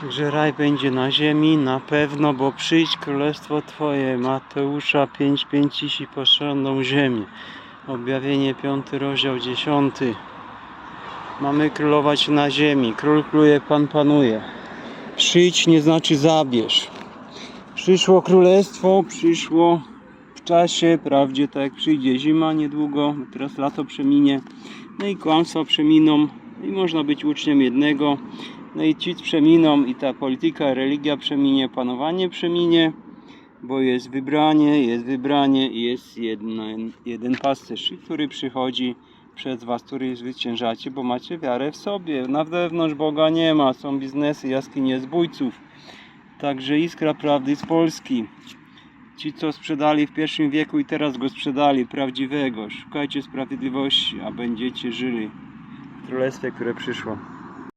Także raj będzie na ziemi, na pewno, bo przyjdź królestwo Twoje. Mateusza 5:5 ci poszczędą ziemię. Objawienie 5 rozdział 10. Mamy królować na ziemi. Król króluje, Pan panuje. Przyjdź nie znaczy zabierz. Przyszło królestwo, przyszło w czasie, prawdzie tak jak przyjdzie zima niedługo, teraz lato przeminie, no i kłamstwa przeminą i można być uczniem jednego, no i ci przeminą i ta polityka, religia przeminie, panowanie przeminie, bo jest wybranie, jest wybranie i jest jeden, jeden pasterz, który przychodzi przez was, który zwyciężacie, bo macie wiarę w sobie. Na wewnątrz Boga nie ma, są biznesy, jaskinie zbójców. Także iskra prawdy z Polski. Ci, co sprzedali w pierwszym wieku i teraz go sprzedali, prawdziwego. Szukajcie sprawiedliwości, a będziecie żyli w królestwie, które przyszło.